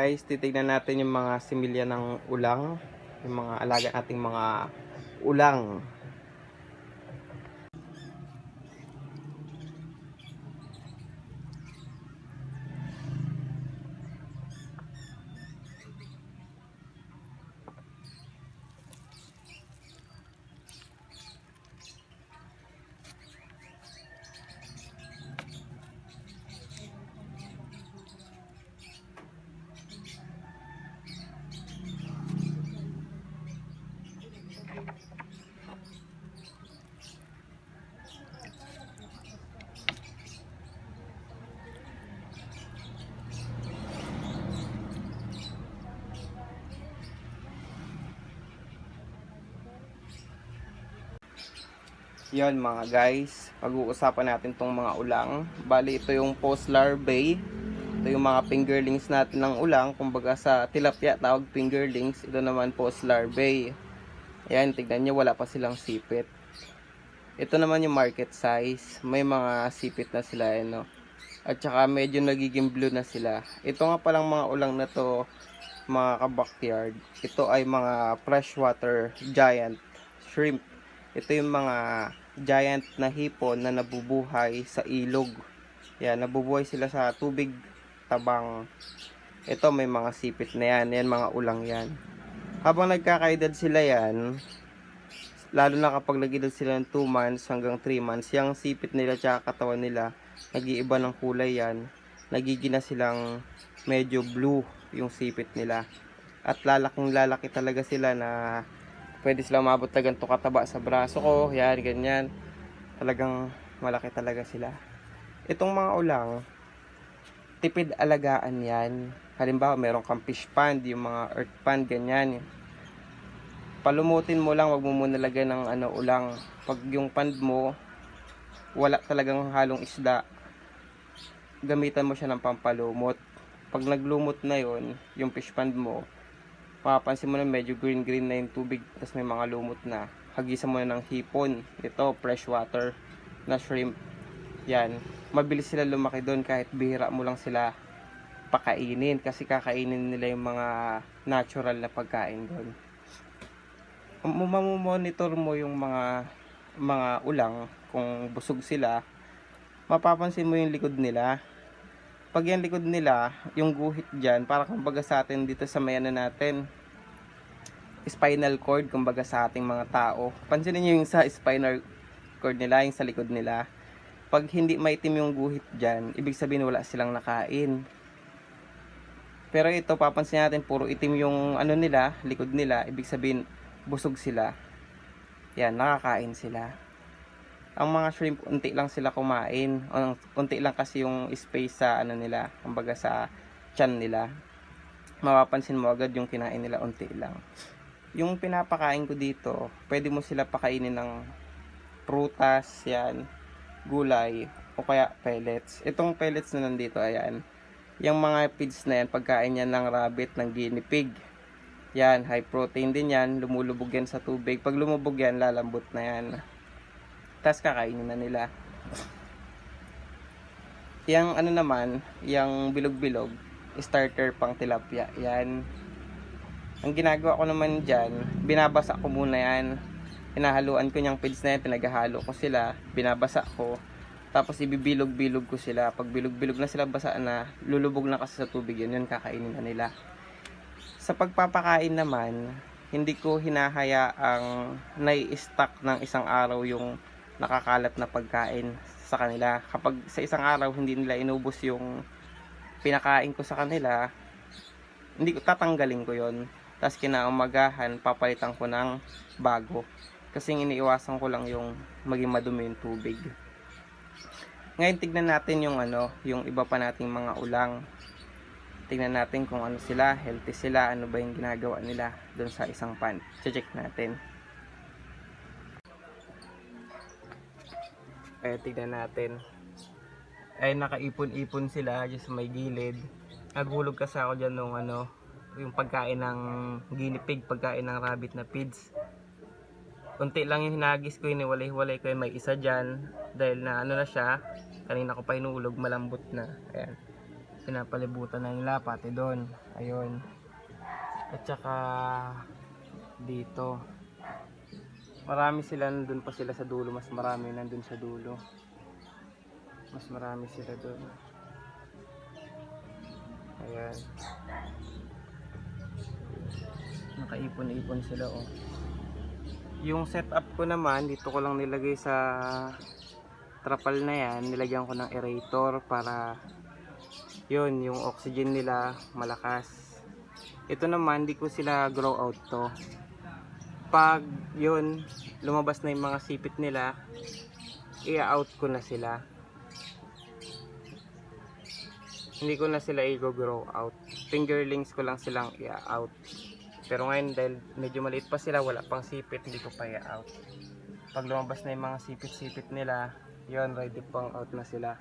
Guys, titignan natin yung mga similya ng ulang. Yung mga alaga nating mga ulang. Yon mga guys, pag-uusapan natin tong mga ulang. Bali ito yung post larvae. Ito yung mga fingerlings natin ng ulang. Kumbaga sa tilapia tawag fingerlings. Ito naman post larvae. Ayan, tignan nyo wala pa silang sipit. Ito naman yung market size. May mga sipit na sila eh, no? At saka medyo nagiging blue na sila. Ito nga palang mga ulang na to, mga ka-backyard. Ito ay mga freshwater giant shrimp. Ito yung mga giant na hipon na nabubuhay sa ilog. Yan, nabubuhay sila sa tubig tabang. Ito may mga sipit na yan. Yan mga ulang yan. Habang nagkakaedad sila yan, lalo na kapag nag-edad sila ng 2 months hanggang 3 months, yung sipit nila at katawan nila, nag-iiba ng kulay yan. Nagiging na silang medyo blue yung sipit nila. At lalaking lalaki talaga sila na pwede sila umabot na ganito kataba sa braso ko. Yan, ganyan. Talagang malaki talaga sila. Itong mga ulang, tipid alagaan yan. Halimbawa, meron kang fish pond, yung mga earth pond, ganyan. Palumutin mo lang, wag mo muna lagyan ng ano, ulang. Pag yung pond mo, wala talagang halong isda, gamitan mo siya ng pampalumot. Pag naglumot na yon yung fish pond mo, mapapansin mo na medyo green-green na yung tubig, tapos may mga lumot na. Hagisan mo na ng hipon. Ito, freshwater na shrimp. Yan. Mabilis sila lumaki doon kahit bihira mo lang sila pakainin kasi kakainin nila yung mga natural na pagkain doon. Mamomonitor mo yung mga mga ulang kung busog sila, mapapansin mo yung likod nila. Pag yung likod nila, yung guhit dyan, para kumbaga sa atin dito sa mayanan natin, spinal cord, kumbaga sa ating mga tao. Pansinin nyo yung sa spinal cord nila, yung sa likod nila. Pag hindi maitim yung guhit dyan, ibig sabihin wala silang nakain. Pero ito, papansin natin, puro itim yung ano nila, likod nila, ibig sabihin busog sila. Yan, nakakain sila. Ang mga shrimp, unti lang sila kumain. Unti lang kasi yung space sa ano nila, kumbaga sa chan nila. Mapapansin mo agad yung kinain nila unti lang. Yung pinapakain ko dito, pwede mo sila pakainin ng prutas, yan, gulay, o kaya pellets. Itong pellets na nandito, ayan. Yung mga feeds na yan, pagkain yan ng rabbit, ng guinea pig. Yan, high protein din yan. Lumulubog yan sa tubig. Pag lumubog yan, lalambot na yan. Tapos kakainin na nila. Yang ano naman, yung bilog-bilog, starter pang tilapia. Yan. Ang ginagawa ko naman dyan, binabasa ko muna yan. Hinahaluan ko niyang feeds na yan, pinaghahalo ko sila, binabasa ko. Tapos ibibilog-bilog ko sila. Pag bilog-bilog na sila basa na, lulubog na kasi sa tubig yun, yun kakainin na nila. Sa pagpapakain naman, hindi ko hinahayaang nai-stack ng isang araw yung nakakalat na pagkain sa kanila. Kapag sa isang araw hindi nila inubos yung pinakain ko sa kanila, hindi ko tatanggalin ko yon. Tapos kinaumagahan, papalitan ko ng bago. Kasi iniiwasan ko lang yung maging madumi yung tubig. Ngayon tignan natin yung ano, yung iba pa nating mga ulang. Tignan natin kung ano sila, healthy sila, ano ba yung ginagawa nila doon sa isang pan. Check natin. Eh, tignan natin. Ay, nakaipon-ipon sila dyan sa may gilid. Naghulog kasi ako dyan nung ano, yung pagkain ng guinea pig, pagkain ng rabbit na feeds. Unti lang yung hinagis ko, iniwalay-walay ko yung may isa dyan. Dahil na ano na siya, kanina ko pa hinulog, malambot na. Ayan. pinapalibutan na nila pati doon. Ayun. At saka dito. Marami sila nandun pa sila sa dulo, mas marami nandun sa dulo. Mas marami sila doon. Ayan. Nakaipon-ipon sila oh. Yung setup ko naman, dito ko lang nilagay sa trapal na yan, nilagyan ko ng aerator para yun, yung oxygen nila malakas. Ito naman, di ko sila grow out to. Pag yun, lumabas na yung mga sipit nila, i-out ko na sila. Hindi ko na sila i-grow out. Fingerlings ko lang silang i-out. Pero ngayon dahil medyo maliit pa sila, wala pang sipit, hindi ko pa i-out. Pag lumabas na yung mga sipit-sipit nila, yun, ready pang out na sila.